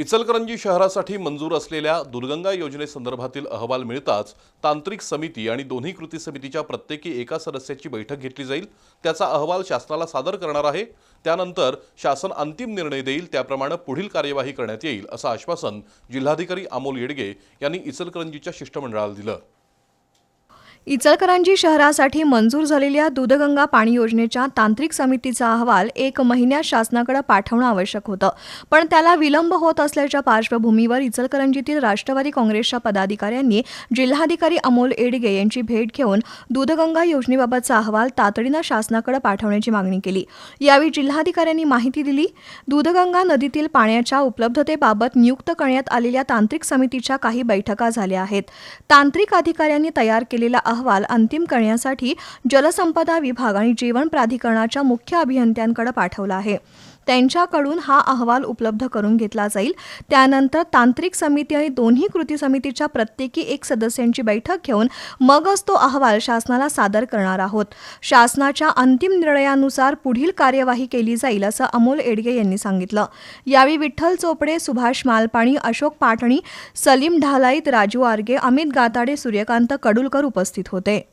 इचलकरंजी शहरासाठी मंजूर असलेल्या दुर्गंगा योजनेसंदर्भातील अहवाल मिळताच तांत्रिक समिती आणि दोन्ही कृती समितीच्या प्रत्येकी एका सदस्याची बैठक घेतली जाईल. त्याचा अहवाल शासनाला सादर करणार आहे. त्यानंतर शासन अंतिम निर्णय देईल. त्याप्रमाणे पुढील कार्यवाही करण्यात येईल असं आश्वासन जिल्हाधिकारी अमोल येडगे यांनी इचलकरंजीच्या शिष्टमंडळाला दिलं. इचलकरंजी शहरासाठी मंजूर झालेल्या दूधगंगा पाणी योजनेच्या तांत्रिक समितीचा अहवाल एक महिन्यात शासनाकडे पाठवणं आवश्यक होतं. पण त्याला विलंब होत असल्याच्या पार्श्वभूमीवर इचलकरंजीतील राष्ट्रवादी काँग्रेसच्या पदाधिकाऱ्यांनी जिल्हाधिकारी अमोल एडगे यांची भेट घेऊन दूधगंगा योजनेबाबतचा अहवाल तातडीनं शासनाकडे पाठवण्याची मागणी केली. यावेळी जिल्हाधिकाऱ्यांनी माहिती दिली दूधगंगा नदीतील पाण्याच्या उपलब्धतेबाबत नियुक्त करण्यात आलेल्या तांत्रिक समितीच्या काही बैठका झाल्या आहेत. तांत्रिक अधिकाऱ्यांनी तयार केलेला अहवाल अंतिम करण्यासाठी जलसंपदा विभाग आणि जीवन प्राधिकरणाच्या मुख्य अभियंत्यांकडे पाठवला आहे. त्यांच्याकडून हा अहवाल उपलब्ध करून घेतला जाईल. त्यानंतर तांत्रिक समिती आणि दोन्ही कृती समितीच्या प्रत्येकी एक सदस्यांची बैठक घेऊन मगच तो अहवाल शासनाला सादर करणार आहोत. शासनाच्या अंतिम निर्णयानुसार पुढील कार्यवाही केली जाईल असं अमोल एडगे यांनी सांगितलं. यावेळी विठ्ठल चोपडे सुभाष मालपाणी अशोक पाटणी सलीम ढालाईत राजू आर्गे अमित गाताडे सूर्यकांत कडुलकर उपस्थित होते